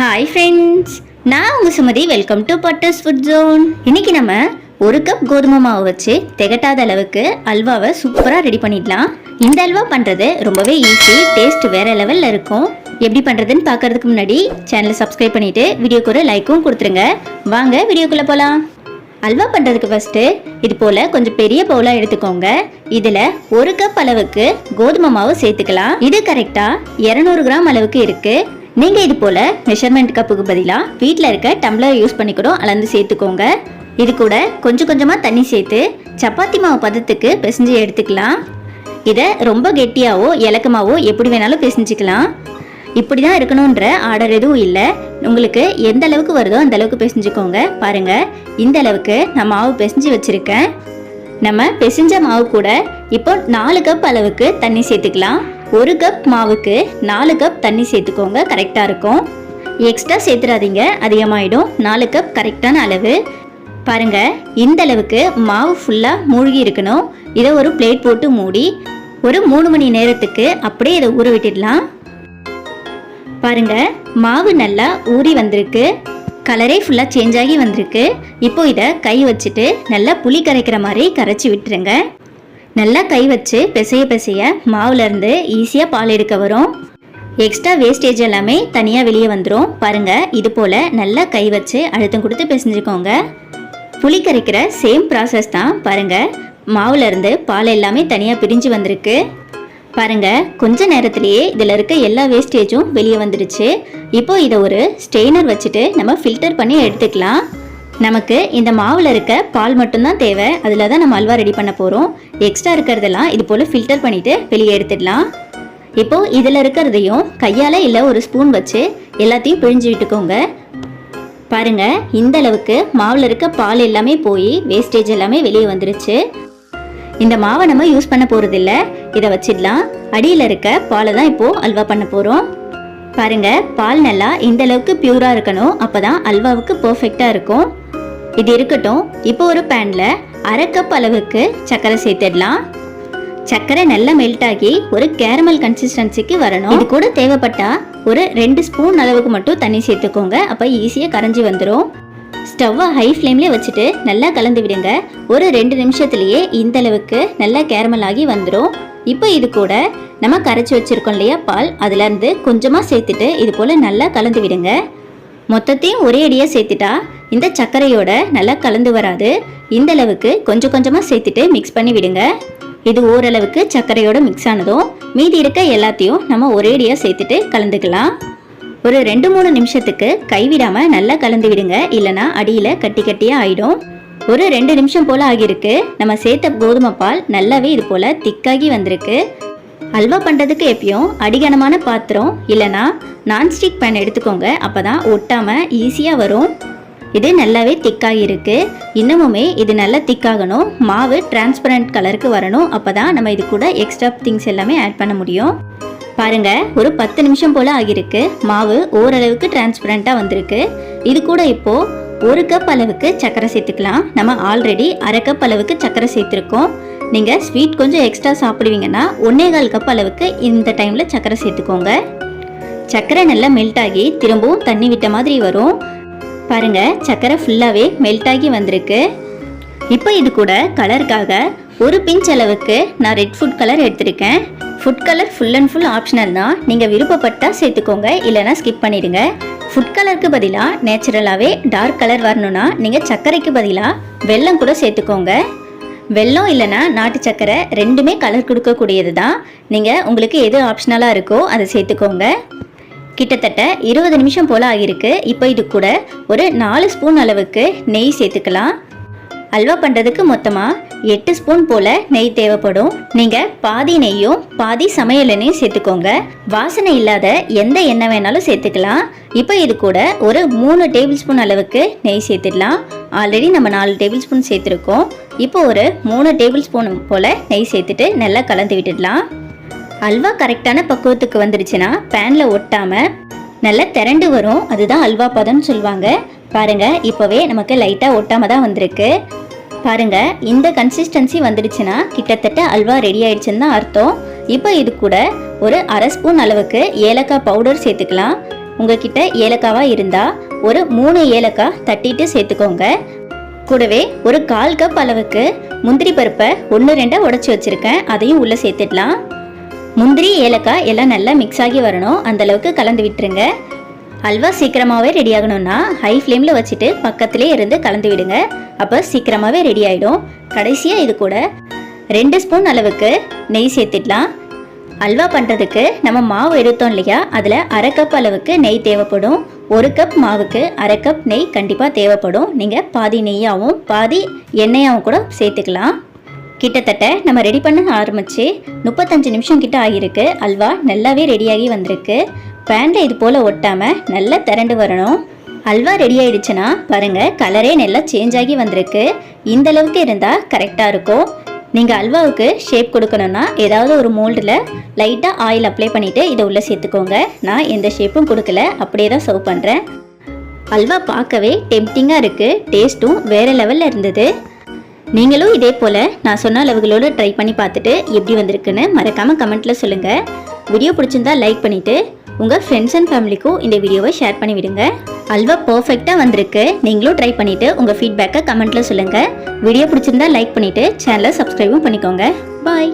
Hi friends நான் உங்கள் Sumathi. Welcome to butters food zone இன்னைக்கு நம்ம ஒரு கப் கோதுமை மாவு வச்சு திகட்டாத அளவுக்கு அல்வாவை சூப்பராக ரெடி பண்ணிடலாம். இந்த அல்வா பண்ணுறது ரொம்பவே ஈஸி டேஸ்ட் வேறு லெவலில் இருக்கும். எப்படி பண்ணுறதுன்னு பார்க்கறதுக்கு முன்னாடி சேனலை சப்ஸ்கிரைப் பண்ணிவிட்டு வீடியோக்கு ஒரு லைக்கும் கொடுத்துருங்க. வாங்க வீடியோக்குள்ளே போகலாம் அல்வா பண்ணுறதுக்கு ஃபஸ்ட்டு இது போல் கொஞ்சம் பெரிய பவுலாக எடுத்துக்கோங்க. இதில் ஒரு கப் அளவுக்கு கோதுமை மாவு சேர்த்துக்கலாம். இது கரெக்டாக இரநூறு கிராம் அளவுக்கு இருக்குது நீங்கள் இது போல் மெஷர்மெண்ட் கப்புக்கு பதிலாக வீட்டில் இருக்க டம்ளர் யூஸ் பண்ணி கூட அளந்து சேர்த்துக்கோங்க. இது கூட கொஞ்சம் கொஞ்சமாக தண்ணி சேர்த்து சப்பாத்தி மாவு பதத்துக்கு பிசைஞ்சு எடுத்துக்கலாம். இதை ரொம்ப கெட்டியாவோ இலக்கமாவோ எப்படி வேணாலும் பிசைஞ்சுக்கலாம். இப்படி தான் இருக்கணுன்ற ஆர்டர் எதுவும் இல்லை. உங்களுக்கு எந்த அளவுக்கு வருதோ அந்த அளவுக்கு பிசைஞ்சுக்கோங்க. பாருங்க இந்த அளவுக்கு நான் மாவு பிசைஞ்சு வச்சிருக்கேன். நம்ம பிசைஞ்ச மாவு கூட இப்போ நாலு கப் அளவுக்கு தண்ணி சேர்த்துக்கலாம். ஒரு கப் மாவுக்கு நாலு கப் தண்ணி சேர்த்துக்கோங்க. கரெக்டாக இருக்கும். எக்ஸ்ட்ரா சேர்த்துறாதீங்க. அதிகமாயிடும். நாலு கப் கரெக்டான அளவு. பாருங்க இந்த அளவுக்கு மாவு ஃபுல்லாக மூழ்கி இருக்கணும். இதை ஒரு பிளேட் போட்டு மூடி ஒரு மூணு மணி நேரத்துக்கு அப்படியே இதை ஊற விட்டுடலாம். பாருங்க மாவு நல்லா ஊறி வந்திருக்கு. கலரே ஃபுல்லாக சேஞ்ச் ஆகி வந்திருக்கு. இப்போ இதை கை வச்சுட்டு நல்லா புளி கரைக்கிற மாதிரி கரைச்சி விட்டுருங்க. நல்லா கை வச்சு பிசைய பிசைய மாவுலேருந்து ஈஸியாக பால் எடுக்க வரும். எக்ஸ்ட்ரா வேஸ்டேஜ் எல்லாமே தனியாக வெளியே வந்துடும் பாருங்க இது போல் நல்லா கை வச்சு அழுத்தம் கொடுத்து பிசைஞ்சுக்கோங்க. புளி கரைக்கிற சேம் ப்ராசஸ் தான். பாருங்கள் மாவுலேருந்து பால் எல்லாமே தனியாக பிரிஞ்சு வந்திருக்கு. பாருங்க கொஞ்ச நேரத்திலேயே இதில் இருக்க எல்லா வேஸ்டேஜும் வெளியே வந்துடுச்சு இப்போ இதை ஒரு ஸ்ட்ரெயினர் வச்சுட்டு நம்ம ஃபில்டர் பண்ணி எடுத்துக்கலாம். நமக்கு இந்த மாவில் இருக்க பால் மட்டும்தான் தேவை. அதில் தான் நம்ம அல்வா ரெடி பண்ண போகிறோம் எக்ஸ்ட்ரா இருக்கிறதெல்லாம் இது போல் ஃபில்டர் பண்ணிவிட்டு வெளியே எடுத்துடலாம். இப்போது இதில் இருக்கிறதையும் கையால் இல்லை ஒரு ஸ்பூன் வச்சு எல்லாத்தையும் பிழிஞ்சு விட்டுக்கோங்க. பாருங்கள் இந்த அளவுக்கு மாவில் இருக்க பால் எல்லாமே போய் வேஸ்டேஜ் எல்லாமே வெளியே வந்துருச்சு. இந்த மாவை நம்ம யூஸ் பண்ண போகிறதில்ல இதை வச்சிடலாம். அடியில் இருக்க பாலை தான் இப்போது அல்வா பண்ண போகிறோம் பாருங்க பால் நல்லா இந்த அளவுக்கு பியூராக இருக்கணும். அப்போ தான் அல்வாவுக்கு பர்ஃபெக்டாக இருக்கும். இது இருக்கட்டும். இப்போ ஒரு பேனில் அரை கப் அளவுக்கு சர்க்கரை சேர்த்துடலாம். சர்க்கரை நல்லா மெல்ட் ஆகி ஒரு கேரமல் கன்சிஸ்டன்சிக்கு வரணும். இது கூட தேவைப்பட்டா ஒரு ரெண்டு ஸ்பூன் அளவுக்கு மட்டும் தண்ணி சேர்த்துக்கோங்க. அப்போ ஈஸியாக கரைஞ்சி வந்துடும் ஸ்டவ்வை ஹை ஃப்ளேம்லேயே வச்சுட்டு நல்லா கலந்து விடுங்க. ஒரு ரெண்டு நிமிஷத்துலேயே இந்த அளவுக்கு நல்லா கேரமல் ஆகி வந்துடும் இப்போ இது கூட நம்ம கரைச்சி வச்சுருக்கோம் இல்லையா பால்? அதுலேருந்து கொஞ்சமாக சேர்த்துட்டு இது போல் நல்லா கலந்து விடுங்க. மொத்தத்தையும் ஒரே அடியாக சேர்த்துட்டா இந்த சர்க்கரையோட நல்லா கலந்து வராது. இந்த அளவுக்கு கொஞ்சம் கொஞ்சமாக சேர்த்துட்டு மிக்ஸ் பண்ணி விடுங்க. இது ஓரளவுக்கு சர்க்கரையோட மிக்ஸ் ஆனதும் மீதி இருக்க எல்லாத்தையும் நம்ம ஒரே அடியாக சேர்த்துட்டு கலந்துக்கலாம். ஒரு ரெண்டு மூணு நிமிஷத்துக்கு கைவிடாமல் நல்லா கலந்து விடுங்க. இல்லைனா அடியில் கட்டி கட்டியாக ஆயிடும். ஒரு ரெண்டு நிமிஷம் போல் ஆகியிருக்கு. நம்ம சேர்த்த கோதுமை பால் நல்லாவே இது போல் திக்காகி வந்திருக்கு. அல்வா பண்ணுறதுக்கு எப்பயும் அடிகனமான பாத்திரம் இல்லைனா நான்ஸ்டிக் பேன் எடுத்துக்கோங்க. அப்போ தான் ஒட்டாமல் ஈஸியாக வரும். இது நல்லாவே திக்காகி இருக்குது இன்னமுமே இது நல்லா திக்காகணும் மாவு டிரான்ஸ்பரண்ட் கலருக்கு வரணும். அப்போ தான் நம்ம இது கூட எக்ஸ்ட்ரா திங்ஸ் எல்லாமே ஆட் பண்ண முடியும். பாருங்கள் ஒரு பத்து நிமிஷம் போல் ஆகியிருக்கு. மாவு ஓரளவுக்கு டிரான்ஸ்பரண்ட்டாக வந்திருக்கு. இது கூட இப்போது ஒரு கப் அளவுக்கு சர்க்கரை சேர்த்துக்கலாம். நம்ம ஆல்ரெடி அரை கப் அளவுக்கு சர்க்கரை சேர்த்துருக்கோம். நீங்கள் ஸ்வீட் கொஞ்சம் எக்ஸ்ட்ரா சாப்பிடுவீங்கன்னா ஒன்னே கால் கப் அளவுக்கு இந்த டைமில் சர்க்கரை சேர்த்துக்கோங்க. சர்க்கரை நல்லா மெல்ட் ஆகி திரும்பவும் தண்ணி விட்ட மாதிரி வரும். பாருங்கள் சர்க்கரை ஃபுல்லாகவே மெல்ட் ஆகி வந்திருக்கு. இப்போ இது கூட கலருக்காக ஒரு பிஞ்ச் அளவுக்கு நான் ரெட் ஃபுட் கலர் எடுத்திருக்கேன். Food colour full and full optional தான் நீங்கள் விருப்பப்பட்டால் சேர்த்துக்கோங்க இல்லைனா ஸ்கிப் பண்ணிடுங்க. ஃபுட் கலருக்கு பதிலாக நேச்சுரலாகவே டார்க் கலர் வரணும்னா நீங்கள் சர்க்கரைக்கு பதிலாக வெல்லம் கூட சேர்த்துக்கோங்க. வெல்லம் இல்லைனா நாட்டு சக்கரை ரெண்டுமே கலர் கொடுக்கக்கூடியது தான் நீங்கள் உங்களுக்கு எது ஆப்ஷனலாக இருக்கோ அதை சேர்த்துக்கோங்க. கிட்டத்தட்ட இருபது நிமிஷம் போல் ஆகியிருக்கு. இப்போ இது கூட ஒரு நாலு ஸ்பூன் அளவுக்கு நெய் சேர்த்துக்கலாம். அல்வா பண்ணுறதுக்கு மொத்தமாக எட்டு ஸ்பூன் போல் நெய் தேவைப்படும். நீங்கள் பாதி நெய்யும் பாதி சமையல் எண்ணெயும் சேர்த்துக்கோங்க. வாசனை இல்லாத எந்த எண்ணெய் வேணாலும் சேர்த்துக்கலாம். இப்போ இது கூட ஒரு மூணு டேபிள் ஸ்பூன் அளவுக்கு நெய் சேர்த்துடலாம். ஆல்ரெடி நம்ம நாலு டேபிள் ஸ்பூன் சேர்த்துருக்கோம். இப்போ ஒரு மூணு டேபிள் ஸ்பூன் போல் நெய் சேர்த்துட்டு நல்லா கலந்து விட்டுடலாம். அல்வா கரெக்டான பக்குவத்துக்கு வந்துருச்சுன்னா பேனில் ஒட்டாமல் நல்லா திரண்டு வரும். அதுதான் அல்வா பதம்னு சொல்லுவாங்க. பாருங்கள் இப்போவே நமக்கு லைட்டாக ஒட்டாமல் தான் வந்திருக்கு. பாருங்கள் இந்த கன்சிஸ்டன்சி வந்துடுச்சுன்னா கிட்டத்தட்ட அல்வா ரெடி ஆயிடுச்சுன்னு தான் அர்த்தம். இப்போ இது கூட ஒரு அரை ஸ்பூன் அளவுக்கு ஏலக்காய் பவுடர் சேர்த்துக்கலாம். உங்ககிட்ட ஏலக்காவாக இருந்தால் ஒரு மூணு ஏலக்காய் தட்டிட்டு சேர்த்துக்கோங்க. கூடவே ஒரு கால் கப் அளவுக்கு முந்திரி பருப்பை ஒன்று ரெண்டாக உடச்சி வச்சுருக்கேன். அதையும் உள்ளே சேர்த்துடலாம். முந்திரி ஏலக்காய் எல்லாம் நல்லா மிக்ஸ் ஆகி வரணும். அந்தளவுக்கு கலந்து விட்டுருங்க. அல்வா சீக்கிரமாகவே ரெடி ஆகணும்னா ஹை ஃப்ளேமில் வச்சுட்டு பக்கத்துலேயே இருந்து கலந்து விடுங்க. அப்போ சீக்கிரமாகவே ரெடி ஆகிடும் கடைசியாக இது கூட ரெண்டு ஸ்பூன் அளவுக்கு நெய் சேர்த்துடலாம். அல்வா பண்ணுறதுக்கு நம்ம மாவு எடுத்தோம் இல்லையா? அதில் அரை கப் அளவுக்கு நெய் தேவைப்படும். ஒரு கப் மாவுக்கு அரை கப் நெய் கண்டிப்பாக தேவைப்படும். நீங்கள் பாதி நெய்யாகவும் பாதி எண்ணெயாகவும் கூட சேர்த்துக்கலாம். கிட்டத்தட்ட நம்ம ரெடி பண்ண ஆரம்பிச்சு முப்பத்தஞ்சு நிமிஷம் கிட்ட ஆகியிருக்கு. அல்வா நல்லாவே ரெடியாகி வந்திருக்கு. பேனில் இது போல் ஒட்டாமல் நல்லா திரண்டு வரணும். அல்வா ரெடி ஆயிடுச்சுன்னா பாருங்கள் கலரே நல்லா சேஞ்ச் ஆகி வந்திருக்கு. இந்த அளவுக்கு இருந்தால் கரெக்டாக இருக்கும். நீங்கள் அல்வாவுக்கு ஷேப் கொடுக்கணும்னா ஏதாவது ஒரு மோல்டில் லைட்டாக ஆயில் அப்ளை பண்ணிவிட்டு இதை உள்ளே சேர்த்துக்கோங்க. நான் எந்த ஷேப்பும் கொடுக்கல அப்படியே தான் சர்வ் பண்ணுறேன் அல்வா பார்க்கவே டெம்டிங்காக இருக்குது டேஸ்ட்டும் வேறு லெவலில் இருந்தது. நீங்களும் இதே போல் நான் சொன்ன அளவுகளோடு ட்ரை பண்ணி பார்த்துட்டு எப்படி வந்திருக்குன்னு மறக்காமல் கமெண்ட்டில் சொல்லுங்கள் வீடியோ பிடிச்சிருந்தா லைக் பண்ணிவிட்டு உங்கள் ஃப்ரெண்ட்ஸ் அண்ட் ஃபேமிலிக்கும் இந்த வீடியோவை ஷேர் பண்ணி விடுங்க அல்வா பர்ஃபெக்டாக வந்திருக்கு. நீங்களும் ட்ரை பண்ணிவிட்டு உங்கள் ஃபீட்பேக்கை கமெண்ட்டில் சொல்லுங்கள் வீடியோ பிடிச்சிருந்தா லைக் பண்ணிவிட்டு சேனலை சப்ஸ்கிரைபும் பண்ணிக்கோங்க. பாய்